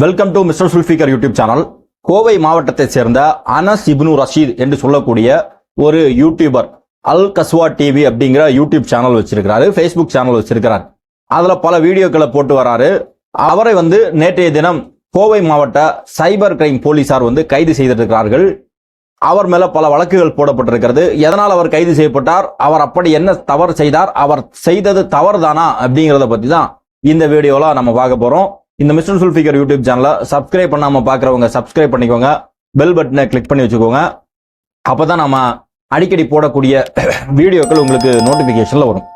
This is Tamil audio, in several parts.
Welcome to mister Zulfikar YouTube channel Kovai மாவட்டத்தை சேர்ந்த அனஸ் இப்னு ரஷீத் என்று சொல்லக்கூடிய ஒரு யூடியூபர் அல் கஸ்வா டிவி அப்படிங்கிற யூடியூப் சேனல் வச்சிருக்கிறாரு ஃபேஸ்புக் சேனல் வச்சிருக்கிறார். அதில் பல வீடியோக்களை போட்டு வராரு. அவரை வந்து நேற்றைய தினம் கோவை மாவட்ட சைபர் கிரைம் போலீசார் வந்து கைது செய்திருக்கிறார்கள். அவர் மேல பல வழக்குகள் போடப்பட்டிருக்கிறது. எதனால் அவர் கைது செய்யப்பட்டார்? அவர் அப்படி என்ன தவறு செய்தார்? அவர் செய்தது தவறுதானா அப்படிங்கிறத பத்தி தான் இந்த வீடியோல நம்ம பார்க்க போறோம். இந்த மிஸ்டர் சுல்ஃபிகர் யூடியூப் சேனலை சப்ஸ்கிரைப் பண்ணாம பார்க்குறவங்க சப்ஸ்கிரைப் பண்ணிக்கோங்க. பெல் பட்டனை கிளிக் பண்ணி வச்சுக்கோங்க. அப்பதான் நம்ம அடிக்கடி போடக்கூடிய வீடியோக்கள் உங்களுக்கு நோட்டிபிகேஷன்ல வரும்.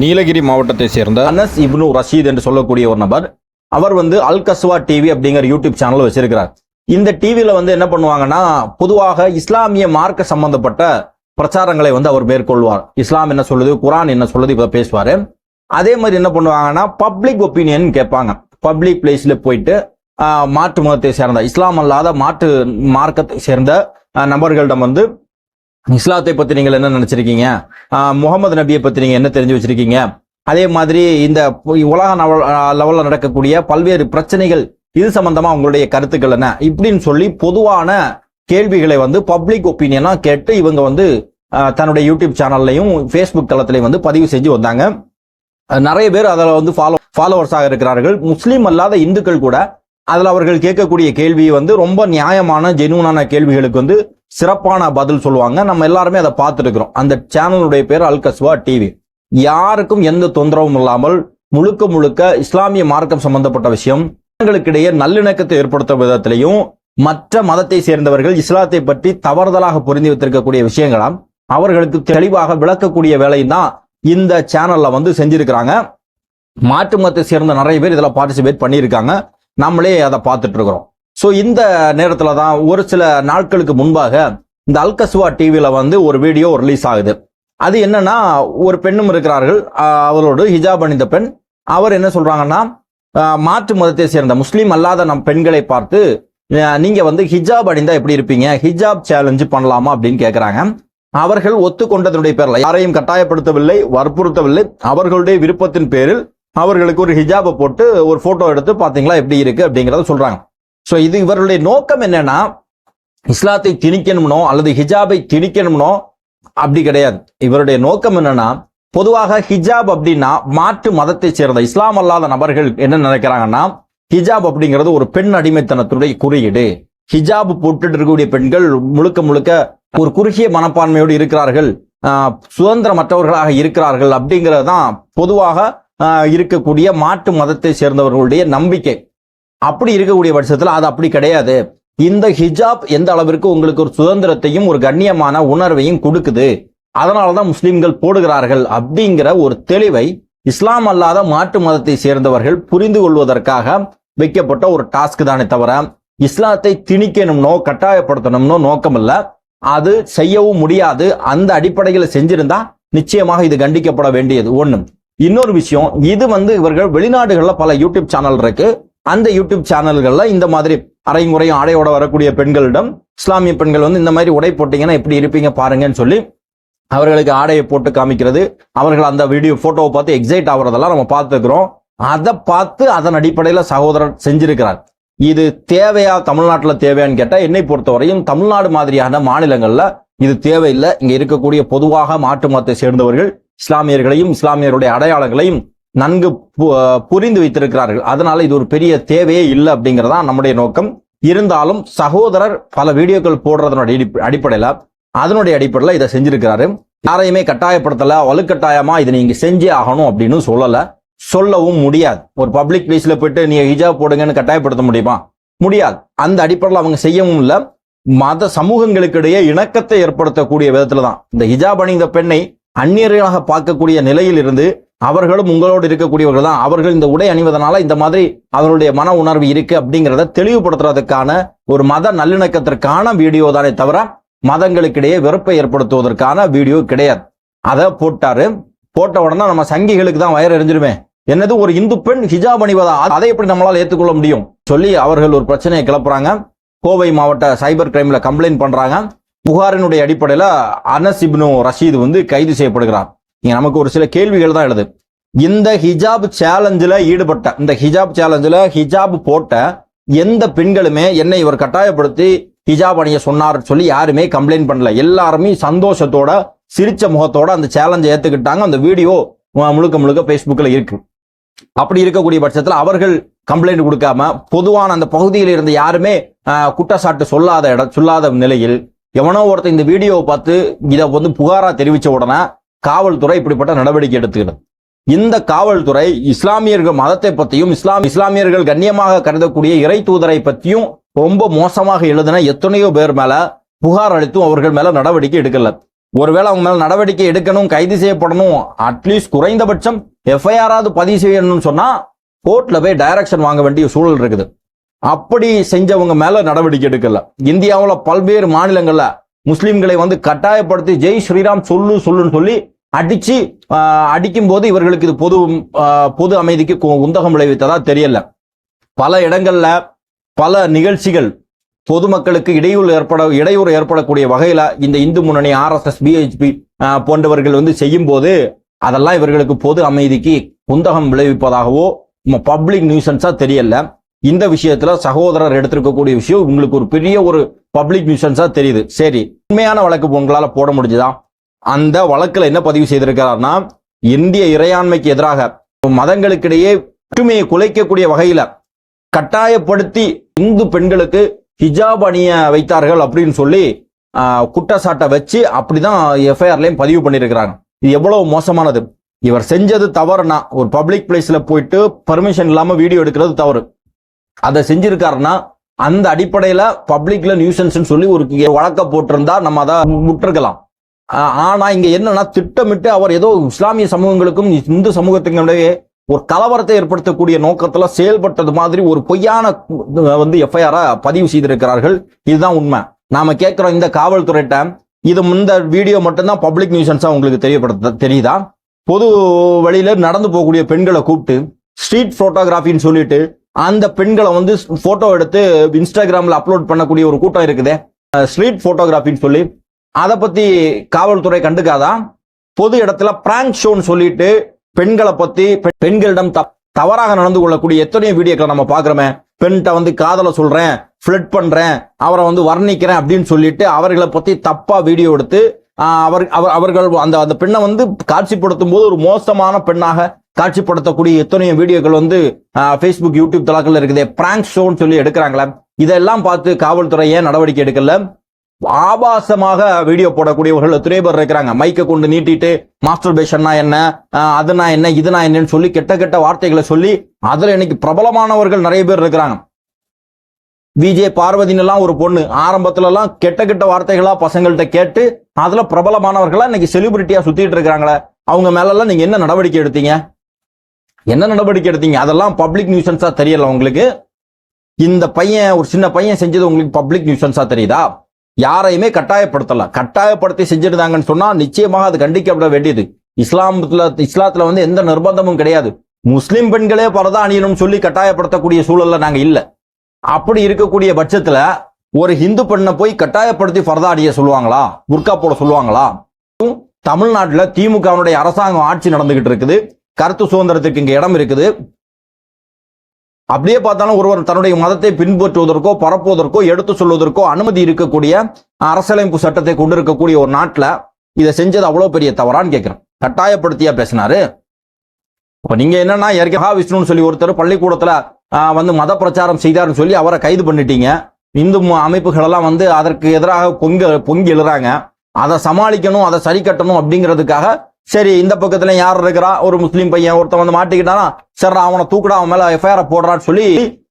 நீலகிரி மாவட்டத்தை சேர்ந்த அனஸ் இப்னு ரஷீத் என்று சொல்லக்கூடிய ஒரு நபர் அவர் வந்து அல் கஸ்வா டிவி அப்படிங்கிற யூடியூப் சேனல் வச்சிருக்கிறார். இந்த டிவியில வந்து என்ன பண்ணுவாங்கன்னா பொதுவாக இஸ்லாமிய மார்க்க சம்பந்தப்பட்ட பிரச்சாரங்களை வந்து அவர் மேற்கொள்வார். இஸ்லாம் என்ன சொல்லுது குரான் என்ன சொல்லுது இப்ப பேசுவாரு. அதே மாதிரி என்ன பண்ணுவாங்கன்னா பப்ளிக் ஒப்பீனியன் கேட்பாங்க. பப்ளிக் பிளேஸில் போயிட்டு மாற்று மதத்தை சேர்ந்த இஸ்லாம் அல்லாத மாற்று மார்க்கத்தை சேர்ந்த நபர்களிடம் வந்து இஸ்லாத்தை பற்றி நீங்கள் என்ன நினச்சிருக்கீங்க? முகமது நபியை பற்றி நீங்கள் என்ன தெரிஞ்சு வச்சிருக்கீங்க? அதே மாதிரி இந்த உலக லெவலில் நடக்கக்கூடிய பல்வேறு பிரச்சனைகள் இது சம்பந்தமாக உங்களுடைய கருத்துக்கள் என்ன? இப்படின்னு சொல்லி பொதுவான கேள்விகளை வந்து பப்ளிக் ஒப்பீனியனாக கேட்டு இவங்க வந்து தன்னுடைய யூடியூப் சேனல்லையும் ஃபேஸ்புக் தளத்திலையும் வந்து பதிவு செஞ்சு வந்தாங்க. நிறைய பேர் அதில் வந்து ஃபாலோ ஃபாலோவர்ஸாக இருக்கிறார்கள். முஸ்லீம் அல்லாத இந்துக்கள் கூட அதில் அவர்கள் கேட்கக்கூடிய கேள்வி வந்து ரொம்ப நியாயமான ஜெனூனான கேள்விகளுக்கு வந்து சிறப்பான பதில் சொல்லுவாங்க. நம்ம எல்லாருமே அதை பார்த்துருக்குறோம். அந்த சேனலுடைய பேர் அல்கஸ்வா டிவி யாருக்கும் எந்த தொந்தரவும் இல்லாமல் முழுக்க முழுக்க இஸ்லாமிய மார்க்கம் சம்பந்தப்பட்ட விஷயம். இடையே நல்லிணக்கத்தை ஏற்படுத்தும் விதத்திலையும் மற்ற மதத்தை சேர்ந்தவர்கள் இஸ்லாத்தை பற்றி தவறுதலாக புரிந்து வைத்திருக்கக்கூடிய விஷயங்களாம் அவர்களுக்கு தெளிவாக விளக்கக்கூடிய வேலையும் தான் இந்த சேனல்ல வந்து செஞ்சிருக்கிறாங்க. மாற்று மதத்தை சேர்ந்த நிறைய பேர் இதில் பார்ட்டிசிபேட் பண்ணியிருக்காங்க. நம்மளே அதை பார்த்துட்டு இருக்கிறோம் ஸோ இந்த நேரத்தில் தான் ஒரு சில நாட்களுக்கு முன்பாக இந்த அல்கஸ்வா டிவியில் வந்து ஒரு வீடியோ ரிலீஸ் ஆகுது. அது என்னன்னா ஒரு பெண்ணும் இருக்கிறார்கள். அவரோடு ஹிஜாப் அணிந்த பெண். அவர் என்ன சொல்றாங்கன்னா மாற்று மதத்தை சேர்ந்த முஸ்லீம் அல்லாத நம் பெண்களை பார்த்து நீங்க வந்து ஹிஜாப் அணிந்தா எப்படி இருப்பீங்க? ஹிஜாப் சேலஞ்சு பண்ணலாமா அப்படின்னு கேட்குறாங்க அவர்கள் ஒத்துக்கொண்டதனுடைய பேரில் யாரையும் கட்டாயப்படுத்தவில்லை வற்புறுத்தவில்லை. அவர்களுடைய விருப்பத்தின் பேரில் அவர்களுக்கு ஒரு ஹிஜாபை போட்டு ஒரு போட்டோ எடுத்து பார்த்தீங்களா எப்படி இருக்கு அப்படிங்கிறத சொல்றாங்க. ஸோ இது இவர்களுடைய நோக்கம் என்னன்னா இஸ்லாத்தை திணிக்கணும்னோ அல்லது ஹிஜாபை திணிக்கணும்னோ அப்படி கிடையாது. இவருடைய நோக்கம் என்னன்னா பொதுவாக ஹிஜாப் அப்படின்னா மாற்று மதத்தை சேர்ந்த இஸ்லாம் அல்லாத நபர்கள் என்ன நினைக்கிறாங்கன்னா ஹிஜாப் அப்படிங்கிறது ஒரு பெண் அடிமைத்தனத்துடைய குறியீடு. ஹிஜாப் போட்டுட்டு இருக்கக்கூடிய பெண்கள் முழுக்க முழுக்க ஒரு குறுகிய மனப்பான்மையோடு இருக்கிறார்கள் சுதந்திரமற்றவர்களாக இருக்கிறார்கள் அப்படிங்கிறது தான் பொதுவாக இருக்கக்கூடிய மாட்டு மதத்தை சேர்ந்தவர்களுடைய நம்பிக்கை. அப்படி இருக்கக்கூடிய பட்சத்தில் அது அப்படி கிடையாது. இந்த ஹிஜாப் எந்த அளவிற்கு உங்களுக்கு ஒரு சுதந்திரத்தையும் ஒரு கண்ணியமான உணர்வையும் கொடுக்குது அதனாலதான் முஸ்லிம்கள் போடுகிறார்கள் அப்படிங்கிற ஒரு தெளிவை இஸ்லாம் அல்லாத மாட்டு மதத்தை சேர்ந்தவர்கள் புரிந்து கொள்வதற்காக வைக்கப்பட்ட ஒரு டாஸ்க் தானே தவிர இஸ்லாத்தை திணிக்கணும்னோ கட்டாயப்படுத்தணும்னோ நோக்கம் இல்ல அது செய்யவும் முடியாது. அந்த அடிப்படையில் செஞ்சிருந்தா நிச்சயமாக இது கண்டிக்கப்பட வேண்டியது. ஒன்று இன்னொரு விஷயம் இது வந்து இவர்கள் வெளிநாடுகளில் பல யூடியூப் சேனல் இருக்கு. அந்த யூடியூப் சேனல்கள்ல இந்த மாதிரி அரைமுறையும் ஆடையோட வரக்கூடிய பெண்களிடம் இஸ்லாமிய பெண்கள் வந்து இந்த மாதிரி உடை போட்டீங்கன்னா எப்படி இருப்பீங்க பாருங்கன்னு சொல்லி அவர்களுக்கு ஆடையை போட்டு காமிக்கிறது. அவர்கள் அந்த வீடியோ போட்டோவை பார்த்து எக்ஸைட் ஆகுறதெல்லாம் நம்ம பார்த்துக்கிறோம் அதை பார்த்து அதன் அடிப்படையில் சகோதரர் செஞ்சிருக்கிறார். இது தேவையா தமிழ்நாட்டில் தேவையான்னு கேட்டால் என்னை பொறுத்தவரையும் தமிழ்நாடு மாதிரியான மாநிலங்களில் இது தேவையில்லை. இங்கே இருக்கக்கூடிய பொதுவாக மாட்டு மதத்தை சேர்ந்தவர்கள் இஸ்லாமியர்களையும் இஸ்லாமியருடைய அடையாளங்களையும் நன்கு பு- புரிந்து வைத்திருக்கிறார்கள். அதனால இது ஒரு பெரிய தேவையே இல்லை அப்படிங்கிறதா நம்முடைய நோக்கம். இருந்தாலும் சகோதரர் பல வீடியோக்கள் போடுறதனுடைய அடிப்படையில அதனுடைய அடிப்படையில் இதை செஞ்சிருக்கிறாரு. யாரையுமே கட்டாயப்படுத்தல வலுக்கட்டாயமா இதை நீங்க செஞ்சே ஆகணும் அப்படின்னு சொல்லல. சொல்லவும் முடியாது. ஒரு பப்ளிக் பிளேஸ்ல போயிட்டு நீங்க ஹிஜாப் போடுங்கன்னு கட்டாயப்படுத்த முடியுமா? முடியாது. அந்த அடிப்படையில் அவங்க செய்யவும் இல்லை. மத சமூகங்களுக்கு இடையே இணக்கத்தை ஏற்படுத்தக்கூடிய விதத்துல தான் இந்த ஹிஜாப் அணிந்த பெண்ணை அந்நியர்களாக பார்க்கக்கூடிய நிலையில் இருந்து அவர்களும் உங்களோடு இருக்கக்கூடியவர்கள் தான். அவர்கள் இந்த உடை அணிவதனால இந்த மாதிரி அவர்களுடைய மன உணர்வு இருக்கு அப்படிங்கிறத தெளிவுபடுத்துறதுக்கான ஒரு மத நல்லிணக்கத்திற்கான வீடியோ தானே தவிர மதங்களுக்கிடையே வெறுப்பை ஏற்படுத்துவதற்கான வீடியோ கிடையாது. அதை போட்டாரு. போட்ட உடனே நம்ம சங்கிகளுக்கு தான் வயர் எரிஞ்சிருமே. என்னது ஒரு இந்து பெண் ஹிஜாப் அணிவதா? அதை எப்படி நம்மளால் ஏற்றுக்கொள்ள முடியும்? சொல்லி அவர்கள் ஒரு பிரச்சனையை கிளப்புறாங்க. கோவை மாவட்ட சைபர் கிரைம்ல கம்ப்ளைண்ட் பண்றாங்க. புகாரினுடைய அடிப்படையில அனஸ் இப்னு ரஷீத் வந்து கைது செய்யப்படுகிறார். இங்க நமக்கு ஒரு சில கேள்விகள் தான் எழுது. இந்த ஹிஜாப் சேலஞ்சில் ஈடுபட்ட இந்த ஹிஜாப் சேலஞ்சில் ஹிஜாப் போட்ட எந்த பெண்களுமே என்னை இவர் கட்டாயப்படுத்தி ஹிஜாப் அணிய சொன்னார் சொல்லி யாருமே கம்ப்ளைண்ட் பண்ணல. எல்லாருமே சந்தோஷத்தோட சிரிச்ச முகத்தோட அந்த சேலஞ்சை ஏத்துக்கிட்டாங்க. அந்த வீடியோ முழுக்க முழுக்க ஃபேஸ்புக்கில் இருக்கு. அப்படி இருக்கக்கூடிய பட்சத்தில் அவர்கள் கம்ப்ளைண்ட் கொடுக்காம பொதுவான அந்த பகுதியில் இருந்த யாருமே குற்றச்சாட்டு சொல்லாத இடம் சொல்லாத நிலையில் எவனோ ஒருத்தன் இந்த வீடியோவை பார்த்து இதை வந்து புகாரா தெரிவித்த உடனே காவல்துறை இப்படிப்பட்ட நடவடிக்கை எடுத்துக்கிறது இந்த காவல்துறை இஸ்லாமியர்கள் மதத்தை பற்றியும் இஸ்லாம் இஸ்லாமியர்கள் கண்ணியமாக கருதக்கூடிய இறை தூதரை பற்றியும் ரொம்ப மோசமாக எழுதின எத்தனையோ பேர் மேல புகார் அளித்தும் அவர்கள் மேல நடவடிக்கை எடுக்கல. ஒருவேளை அவங்க மேல நடவடிக்கை எடுக்கணும் கைது செய்யப்படணும் அட்லீஸ்ட் குறைந்தபட்சம் எஃப்ஐஆராவது பதிவு செய்யணும்னு சொன்னா கோர்ட்ல போய் டைரக்ஷன் வாங்க வேண்டிய சூழல் இருக்குது. அப்படி செஞ்சவங்க மேல நடவடிக்கை எடுக்கல. இந்தியாவில் பல்வேறு மாநிலங்கள்ல முஸ்லிம்களை வந்து கட்டாயப்படுத்தி ஜெய் ஸ்ரீராம் சொல்லு சொல்லுன்னு சொல்லி அடிச்சு அடிக்கும் போது இவர்களுக்கு இது பொது பொது அமைதிக்கு உந்தகம் விளைவித்ததா தெரியல. பல இடங்கள்ல பல நிகழ்ச்சிகள் பொதுமக்களுக்கு இடையூறு ஏற்பட இடையூறு ஏற்படக்கூடிய வகையில இந்த இந்து முன்னணி ஆர்எஸ்எஸ் பிஹெச்பி போன்றவர்கள் வந்து செய்யும் போது அதெல்லாம் இவர்களுக்கு பொது அமைதிக்கு குந்தகம் விளைவிப்பதாகவோ பப்ளிக் நியூசன்ஸா தெரியல. இந்த விஷயத்துல சகோதரர் எடுத்திருக்கக்கூடிய விஷயம் உங்களுக்கு ஒரு பெரிய ஒரு பப்ளிக் நியூசன்ஸா தெரியுது. சரி உண்மையான வழக்கு உங்களால போட முடிஞ்சுதா? அந்த வழக்குல என்ன பதிவு செய்திருக்கிறார்னா இந்திய இறையாண்மைக்கு எதிராக மதங்களுக்கிடையே ஒற்றுமையை குலைக்கக்கூடிய வகையில கட்டாயப்படுத்தி இந்து பெண்களுக்கு ஹிஜாப் அணிய வைத்தார்கள் அப்படின்னு சொல்லி குற்றச்சாட்டை வச்சு அப்படிதான் எஃப்ஐஆர்லயும் பதிவு பண்ணியிருக்கிறாங்க. இது எவ்வளவு மோசமானது? இவர் செஞ்சது தவறுனா ஒரு பப்ளிக் பிளேஸ்ல போயிட்டு பர்மிஷன் இல்லாம வீடியோ எடுக்கிறது தவறு. அதை செஞ்சிருக்காருன்னா அந்த அடிப்படையில பப்ளிக்ல நியூசன்ஸ் சொல்லி ஒரு வழக்க போட்டிருந்தா நம்ம அதை விட்டுருக்கலாம் ஆனா இங்க என்னன்னா திட்டமிட்டு அவர் ஏதோ இஸ்லாமிய சமூகங்களுக்கும் இந்து சமூகத்துக்கும் ஒரு கலவரத்தை ஏற்படுத்தக்கூடிய நோக்கத்துல செயல்பட்டது மாதிரி ஒரு பொய்யான வந்து எஃப்ஐஆர பதிவு செய்திருக்கிறார்கள். இதுதான் உண்மை. நாம கேட்கிறோம் இந்த காவல்துறையிட்ட இது இந்த வீடியோ மட்டும்தான் பப்ளிக் நியூசன்ஸா உங்களுக்கு தெரியப்படுத்த தெரியுதா? பொது வழியில நடந்து போகக்கூடிய பெண்களை கூப்பிட்டு ஸ்ட்ரீட் போட்டோகிராஃபின்னு சொல்லிட்டு அந்த பெண்களை வந்து போட்டோ எடுத்து இன்ஸ்டாகிராம்ல அப்லோட் பண்ணக்கூடிய ஒரு கூட்டம் இருக்குது. ஸ்ட்ரீட் போட்டோகிராஃபின்னு சொல்லி. அதை பத்தி காவல்துறை கண்டுக்காதான் பொது இடத்துல பிராங்க் ஷோன்னு சொல்லிட்டு பெண்களை பத்தி பெண்களிடம் த- தவறாக நடந்து கொள்ளக்கூடிய எத்தனையோ வீடியோக்களை நம்ம பாக்குறோமே பெண்கிட்ட வந்து காதலை சொல்றேன் ஃபிளட் பண்றேன் அவரை வந்து வர்ணிக்கிறேன் அப்படின்னு சொல்லிட்டு அவர்களை பத்தி தப்பா வீடியோ எடுத்து அவர் அவர்- அவர்கள் அந்த அந்த பெண்ணை வந்து காட்சிப்படுத்தும் போது ஒரு மோசமான பெண்ணாக காட்சிப்படுத்தக்கூடிய எத்தனையோ வீடியோக்கள் வந்து ஃபேஸ்புக் யூடியூப் தளங்கள் இருக்குது பிராங்க் ஷோன்னு சொல்லி எடுக்கிறாங்களே. இதெல்லாம் பார்த்து காவல்துறை ஏன் நடவடிக்கை எடுக்கல? ஆபாசமாக வீடியோ போடக்கூடியவர்கள் எத்தனையோ பேர் இருக்கிறாங்க. மைக்கை கொண்டு நீட்டிட்டு மாஸ்டர் பேஷன்னா என்ன அதுனா என்ன இதுனா என்னன்னு சொல்லி கெட்ட கெட்ட வார்த்தைகளை சொல்லி அதுல இன்னைக்கு பிரபலமானவர்கள் நிறைய பேர் இருக்கிறாங்க. விஜே பார்வதினெல்லாம் எல்லாம் ஒரு பொண்ணு. ஆரம்பத்துல எல்லாம் கெட்ட கெட்ட வார்த்தைகளா பசங்கள்கிட்ட கேட்டு அதுல பிரபலமானவர்களா இன்னைக்கு செலிபிரிட்டியா சுத்திட்டு இருக்கிறாங்களே. அவங்க மேல எல்லாம் நீங்க என்ன நடவடிக்கை எடுத்தீங்க? என்ன நடவடிக்கை எடுத்தீங்க? அதெல்லாம் பப்ளிக் நியூசன்ஸா தெரியல உங்களுக்கு. இந்த பையன் ஒரு சின்ன பையன் செஞ்சது உங்களுக்கு பப்ளிக் நியூசன்ஸா தெரியுதா? யாரையுமே கட்டாயப்படுத்தல. கட்டாயப்படுத்தி செஞ்சிருந்தாங்கன்னு சொன்னா நிச்சயமாக அது கண்டிக்கப்பட வேண்டியது. இஸ்லாமத்துல இஸ்லாத்துல வந்து எந்த நிர்பந்தமும் கிடையாது. முஸ்லிம் பெண்களே பரதா அணியணும்னு சொல்லி கட்டாயப்படுத்தக்கூடிய சூழல்ல நாங்க இல்ல. அப்படி இருக்கக்கூடிய பட்சத்துல ஒரு ஹிந்து பெண்ணை போய் கட்டாயப்படுத்தி பரதா அணிய சொல்லுவாங்களா? புர்கா போட சொல்லுவாங்களா? தமிழ்நாட்டுல திமுகவினுடைய அரசாங்கம் ஆட்சி நடந்துகிட்டு இருக்குது. கருத்து சுதந்திரத்துக்கு இங்கே இடம் இருக்குது. அப்படியே பார்த்தாலும் ஒருவர் தன்னுடைய மதத்தை பின்பற்றுவதற்கோ பரப்புவதற்கோ எடுத்து சொல்வதற்கோ அனுமதி இருக்கக்கூடிய அரசியலமைப்பு சட்டத்தை கொண்டிருக்கக்கூடிய ஒரு நாட்டில் இதை செஞ்சது அவ்வளோ பெரிய தவறான்னு கேட்குறேன். கட்டாயப்படுத்தியா பேசினாரு? இப்போ நீங்க என்னன்னா ஏற்கனவே விஷ்ணுன்னு சொல்லி ஒருத்தர் பள்ளிக்கூடத்தில் வந்து மத பிரச்சாரம் செய்தார்னு சொல்லி அவரை கைது பண்ணிட்டீங்க. இந்து ம- அமைப்புகள் எல்லாம் வந்து அதற்கு எதிராக பொங்க பொங்கி எழுறாங்க. அதை சமாளிக்கணும் அதை சரி கட்டணும் அப்படிங்கிறதுக்காக சரி இந்த பக்கத்துல யார் இருக்கிறா? ஒரு முஸ்லீம் பையன் ஒருத்தன் வந்து மாட்டிக்கிட்டானா? சரி அவனை தூக்குடா அவன் மேல எஃப்ஐஆர் போடுறான்னு சொல்லி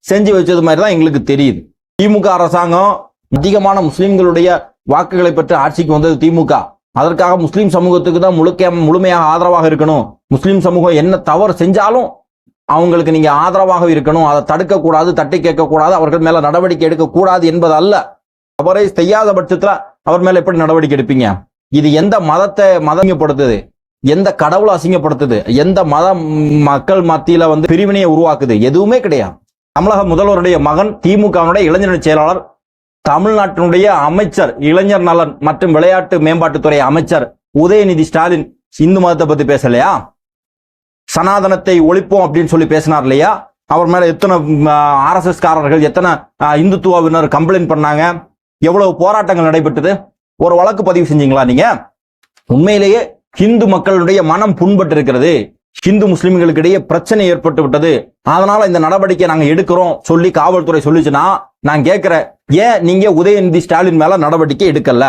செஞ்சு வச்சது மாதிரி தான் எங்களுக்கு தெரியுது. திமுக அரசாங்கம் அதிகமான முஸ்லீம்களுடைய வாக்குகளை பெற்று ஆட்சிக்கு வந்தது திமுக. அதற்காக முஸ்லீம் சமூகத்துக்கு தான் முழுக்க முழுமையாக ஆதரவாக இருக்கணும். முஸ்லீம் சமூகம் என்ன தவறு செஞ்சாலும் அவங்களுக்கு நீங்க ஆதரவாக இருக்கணும். அதை தடுக்க கூடாது தட்டி கேட்க கூடாது அவர்கள் மேல நடவடிக்கை எடுக்க கூடாது என்பது அல்ல அவரை செய்யாத பட்சத்துல அவர் மேல எப்படி நடவடிக்கை எடுப்பீங்க? இது எந்த மதத்தை மதங்கப்படுத்துது எந்த கடவுளை அசிங்கப்படுத்துது? எந்த மத மக்கள் மத்தியில வந்து பிரிவினையை உருவாக்குது? எதுவுமே கிடையாது. தமிழக முதல்வருடைய மகன் திமுகவினுடைய இளைஞரணி செயலாளர் தமிழ்நாட்டினுடைய அமைச்சர் இளைஞர் நலன் மற்றும் விளையாட்டு மேம்பாட்டுத்துறை அமைச்சர் உதயநிதி ஸ்டாலின் இந்து மதத்தை பத்தி பேசலையா? சனாதனத்தை ஒழிப்போம் அப்படின்னு சொல்லி பேசினார் இல்லையா? அவர் மேல எத்தனை ஆர்எஸ்எஸ் காரர்கள் எத்தனை இந்துத்துவவினர் கம்ப்ளைண்ட் பண்ணாங்க? எவ்வளவு போராட்டங்கள் நடைபெற்றது? ஒரு வழக்கு பதிவு செஞ்சீங்களா நீங்க? உண்மையிலேயே ஹிந்து மக்களுடைய மனம் புண்பட்டு இருக்கிறது ஹிந்து முஸ்லிம்களுக்கு இடையே பிரச்சனை ஏற்பட்டு விட்டது. அதனால இந்த நடவடிக்கை நாங்க எடுக்கிறோம் சொல்லி காவல்துறை சொல்லிச்சுன்னா நான் கேட்கிறேன் ஏன் நீங்க உதயநிதி ஸ்டாலின் மேல நடவடிக்கை எடுக்கல?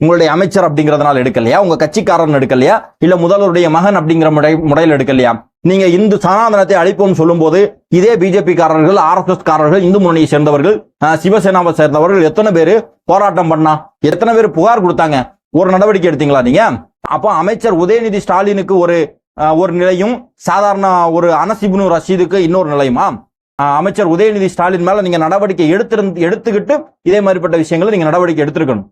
உங்களுடைய அமைச்சர் அப்படிங்கறதுனால எடுக்கலையா? உங்க கட்சிக்காரன் எடுக்கலையா? இல்ல முதல்வருடைய மகன் அப்படிங்கிற முறை முறையில் எடுக்கலையா? நீங்க இந்து சனாதனத்தை அழிப்போம் சொல்லும்போது இதே பிஜேபி காரர்கள் ஆர்எஸ்எஸ் காரர்கள் இந்து முன்னணியை சேர்ந்தவர்கள் சிவசேனாவை சேர்ந்தவர்கள் எத்தனை பேர் போராட்டம் பண்ணா? எத்தனை பேர் புகார் கொடுத்தாங்க? ஒரு நடவடிக்கை எடுத்தீங்களா நீங்க? அப்போ அமைச்சர் உதயநிதி ஸ்டாலினுக்கு ஒரு ஒரு நிலையும் சாதாரண ஒரு அனசிபுனு ரஷீதுக்கு இன்னொரு நிலையுமா? அமைச்சர் உதயநிதி ஸ்டாலின் மேல நீங்க நடவடிக்கை எடுத்திருந்து எடுத்துக்கிட்டு இதே மாதிரிப்பட்ட விஷயங்களை நீங்க நடவடிக்கை எடுத்திருக்கணும்.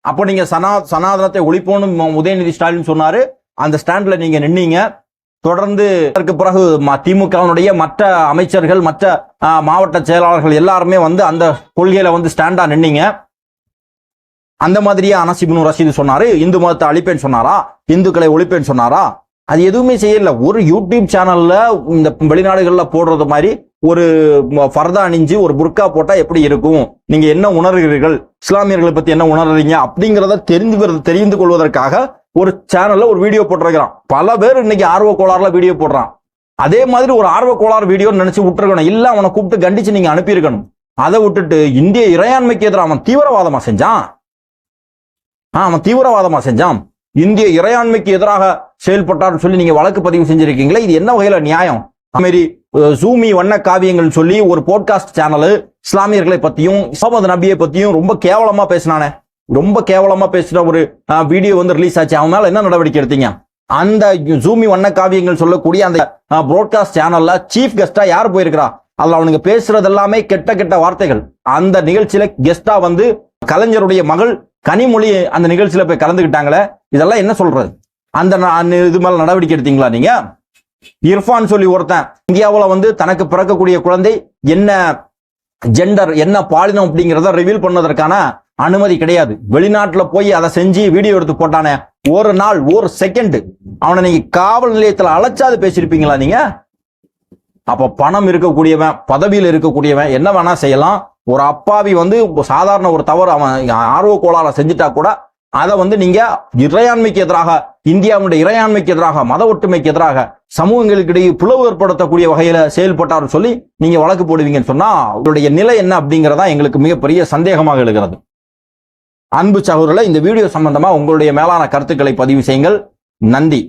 அப்போ நீங்க சனா சனாதனத்தை ஒழிப்போன்னு உதயநிதி ஸ்டாலின் சொன்னாரு. அந்த ஸ்டாண்ட்ல நீங்க நின்னீங்க. தொடர்ந்து அதற்கு பிறகு ம- திமுகவினுடைய மற்ற அமைச்சர்கள் மற்ற மாவட்ட செயலாளர்கள் எல்லாருமே வந்து அந்த கொள்கையில வந்து ஸ்டாண்டா நின்னீங்க. அந்த மாதிரியே அனசிபுனு ரஷீது சொன்னாரு இந்து மதத்தை அழிப்பேன்னு சொன்னாரா? இந்துக்களை ஒழிப்பேன்னு சொன்னாரா? அது எதுவுமே செய்யல. ஒரு யூடியூப் சேனல்ல இந்த வெளிநாடுகள்ல போடுறது மாதிரி ஒரு ஃபர்தா அணிஞ்சு ஒரு புர்கா போட்டா எப்படி இருக்கும்? நீங்க என்ன உணர்கிறீர்கள்? இஸ்லாமியர்களை பத்தி என்ன உணர்றீங்க? அப்படிங்கிறத தெரிந்து தெரிந்து கொள்வதற்காக ஒரு சேனல்ல ஒரு வீடியோ போட்டிருக்கிறான். பல பேர் இன்னைக்கு ஆர்வ கோளாறுல வீடியோ போடுறான். அதே மாதிரி ஒரு ஆர்வ கோளாறு வீடியோ நினைச்சு விட்டுருக்கணும். இல்ல அவனை கூப்பிட்டு கண்டிச்சு நீங்க அனுப்பியிருக்கணும். அதை விட்டுட்டு இந்திய இறையாண்மைக்கு எதிராக அவன் தீவிரவாதமா செஞ்சான்? அவன் தீவிரவாதமா செஞ்சான். இந்திய இறையாண்மைக்கு எதிராக செயல்பட்டான்னு சொல்லி நீங்க வழக்கு பதிவு செஞ்சிருக்கீங்களே இது என்ன வகையில நியாயம்? மாரி அஹ், சூமி வண்ண காவியங்கள் சொல்லி ஒரு போட்காஸ்ட் சேனல் இஸ்லாமியர்களை பத்தியும் முகமது நபியை பத்தியும் ரொம்ப கேவலமா பேசினானே. ரொம்ப கேவலமா பேசின ஒரு வீடியோ வந்து ரிலீஸ் ஆச்சு. அவன் மேல என்ன நடவடிக்கை எடுத்தீங்க? அந்த ஜூமி வண்ண காவியங்கள் சொல்லக்கூடிய அந்த ப்ராட்காஸ்ட் சேனல்ல சீஃப் கெஸ்டா யார் போயிருக்கிறா? அதுல அவனுங்க பேசுறது எல்லாமே கெட்ட கெட்ட வார்த்தைகள். அந்த நிகழ்ச்சியில கெஸ்டா வந்து கலைஞருடைய மகள் கனிமொழி அந்த நிகழ்ச்சியில போய் கலந்துக்கிட்டாங்களே இதெல்லாம் என்ன சொல்றது? அந்த அந்த இது மேல நடவடிக்கை எடுத்தீங்களா நீங்க? இர்ஃபான் சொல்லி ஒருத்தன் இந்தியாவில் வந்து தனக்கு பிறக்கக்கூடிய குழந்தை என்ன ஜெண்டர் என்ன பாலினம் அப்படிங்கிறத ரிவீல் பண்ணதற்கான அனுமதி கிடையாது. வெளிநாட்டுல போய் அதை செஞ்சு வீடியோ எடுத்து போட்டானே. ஒரு நாள் ஒரு செகண்ட் அவனை நீங்க காவல் நிலையத்தில் அழைச்சாது பேசியிருப்பீங்களா நீங்க? அப்ப பணம் இருக்கக்கூடியவன் பதவியில் இருக்கக்கூடியவன் என்ன வேணா செய்யலாம். ஒரு அப்பாவி வந்து சாதாரண ஒரு தவறு அவன் ஆர்வ கோளாற செஞ்சுட்டா கூட அதை வந்து நீங்க இறையாண்மைக்கு எதிராக இந்தியாவுடைய இறையாண்மைக்கு எதிராக மத ஒற்றுமைக்கு எதிராக சமூகங்களுக்கு இடையே பிளவு ஏற்படுத்தக்கூடிய வகையில செயல்பட்டார் சொல்லி நீங்க வழக்கு போடுவீங்கன்னு சொன்னா அவருடைய நிலை என்ன அப்படிங்கிறதா எங்களுக்கு மிகப்பெரிய சந்தேகமாக எழுகிறது. அன்பு சகோதரில் இந்த வீடியோ சம்பந்தமா உங்களுடைய மேலான கருத்துக்களை பதிவு செய்யுங்கள். நன்றி.